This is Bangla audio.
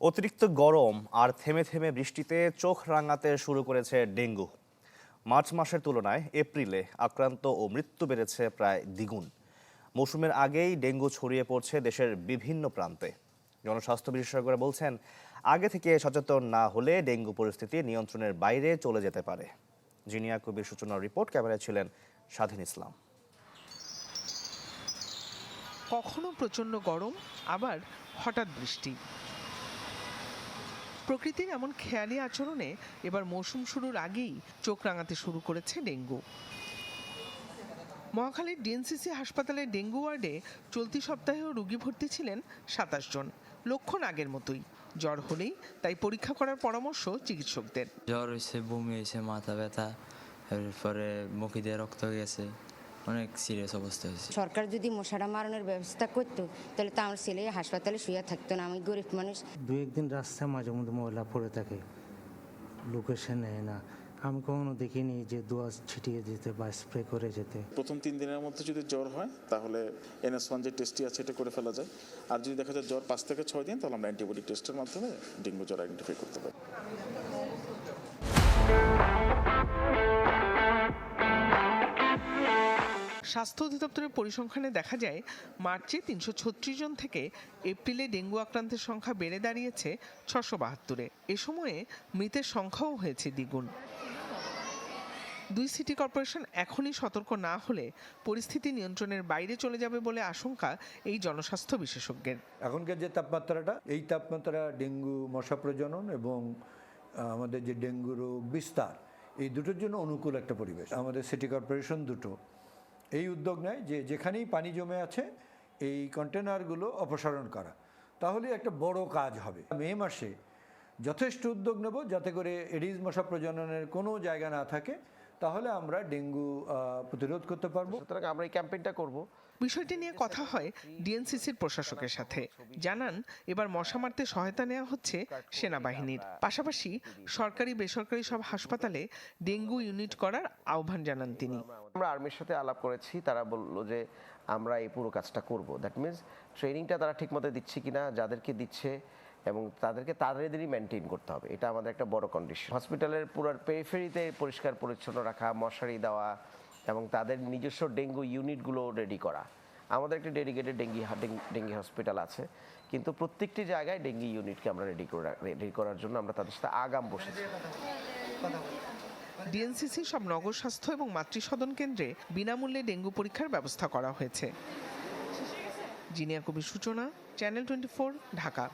অতিরিক্ত গরম আর থেমে থেমে বৃষ্টিতে চোখ রাঙাতে শুরু করেছে ডেঙ্গু। মার্চ মাসের তুলনায় এপ্রিলে আক্রান্ত ও মৃত্যু বেড়েছে প্রায় দ্বিগুণ। মৌসুমের আগেই ডেঙ্গু ছড়িয়ে পড়ছে দেশের বিভিন্ন প্রান্তে। জনস্বাস্থ্য বিশেষজ্ঞরা বলছেন, আগে থেকে সচেতন না হলে ডেঙ্গু পরিস্থিতি নিয়ন্ত্রণের বাইরে চলে যেতে পারে। জিনিয়া কবির সূচনার রিপোর্ট, ক্যামেরায় ছিলেন স্বাধীন ইসলাম। কখনো প্রচণ্ড গরম, আবার হঠাৎ বৃষ্টি। প্রকৃতির এমন খেয়ালি আচরণে এবার মৌসুম শুরুর আগেই চোখ রাঙাতে শুরু করেছে ডেঙ্গু। মহাখালীর ডিএনসিসি হাসপাতালের ডেঙ্গু ওয়ার্ডে চলতি সপ্তাহেও রোগী ভর্তি ছিলেন সাতাশ জন। লক্ষণ আগের মতোই। জ্বর হলেই তাই পরীক্ষা করার পরামর্শ চিকিৎসকদের। জ্বর হয়েছে বমি হয়েছে মাথা ব্যথা, এরপরে মুখে রক্ত গেছে। অনেক সিরিয়াস অবস্থা হয়েছে। সরকার যদি মশারা মারানোর ব্যবস্থা করতো তাহলে তো আমার ছেলে হাসপাতালে শুয়ে থাকতো না আমি গরিব মানুষ। দু একদিন রাস্তায় মাঝে মধ্যে ময়লা পড়ে থাকে লোকে সে নেয় না। আমি কখনো দেখিনি যে দোয়া ছিটিয়ে দিতে বা স্প্রে করে যেতে। প্রথম তিন দিনের মধ্যে যদি জ্বর হয় তাহলে এনএস ওয়ান যে টেস্টটি আছে এটা করে ফেলা যায়। আর যদি দেখা যায় জ্বর পাঁচ থেকে ছয় দিন তাহলে আমরা অ্যান্টিবডি টেস্টের মাধ্যমে ডেঙ্গু জ্বর আইডেন্টিফাই করতে পারি। স্বাস্থ্য অধিদপ্তরের পরিসংখ্যানে দেখা যায়, মার্চে তিনশো ছত্রিশ জন থেকে এপ্রিলে ডেঙ্গু আক্রান্তের সংখ্যা বেড়ে দাঁড়িয়েছে ছশো বাহাত্তরে। এ সময়ে মৃতের সংখ্যাও হয়েছে দ্বিগুণ। দুই সিটি কর্পোরেশন এখনই সতর্ক না হলে পরিস্থিতি নিয়ন্ত্রণের বাইরে চলে যাবে বলে আশঙ্কা এই জনস্বাস্থ্য বিশেষজ্ঞের। এখনকার যে তাপমাত্রাটা, এই তাপমাত্রা ডেঙ্গু মশা প্রজনন এবং আমাদের যে ডেঙ্গু রোগ বিস্তার, এই দুটোর জন্য অনুকূল একটা পরিবেশ। আমাদের সিটি কর্পোরেশন দুটো এই উদ্যোগ নেয় যে যেখানেই পানি জমে আছে, এই কন্টেনারগুলো অপসারণ করা। তাহলে একটা বড় কাজ হবে। মে মাসে যথেষ্ট উদ্যোগ নেব যাতে করে এডিস মশা প্রজননের কোনো জায়গা না থাকে। তাহলে আমরা ডেঙ্গু প্রতিরোধ করতে পারব। সুতরাং আমরা এই ক্যাম্পেইনটা করব। বিষয়টি নিয়ে কথা হয় ডিএনসিসির প্রশাসকের সাথে। জানান এবার মশা মারতে সহায়তা নেওয়া হচ্ছে সেনাবাহিনীর। পাশাপাশি সরকারি বেসরকারি সব হাসপাতালে ডেঙ্গু ইউনিট করার আহ্বান জানান তিনি। আমরা আর্মির সাথে আলাপ করেছি তারা বলল যে আমরা এই পুরো কাজটা করব। দ্যাট মিনস ট্রেনিংটা তারা ঠিকমতো দিচ্ছে কিনা যাদেরকে দিচ্ছে এবং তাদেরকে তাদেরই মেনটেন করতে হবে। এটা আমাদের একটা বড় কন্ডিশন হসপিটালের পুরো পেরিফেরিতে পরিষ্কার, পরিচ্ছন্ন রাখা, মশারি দেওয়া এবং তাদের নিজস্ব ডেঙ্গু ইউনিটগুলো রেডি করা। আমাদের একটা ডেডিকেটেড ডেঙ্গি ডেঙ্গি হসপিটাল আছে। কিন্তু প্রত্যেকটি জায়গায় ডেঙ্গি ইউনিটকে আমরা রেডি করে রেডি করার জন্য আমরা তাদের সাথে আগাম বসেছি। ডিএনসিসি সব নগর স্বাস্থ্য এবং মাতৃসদন কেন্দ্রে বিনামূল্যে ডেঙ্গু পরীক্ষার ব্যবস্থা করা হয়েছে। জিনিয়া কবির সূচনা চ্যানেল টোয়েন্টি ঢাকা।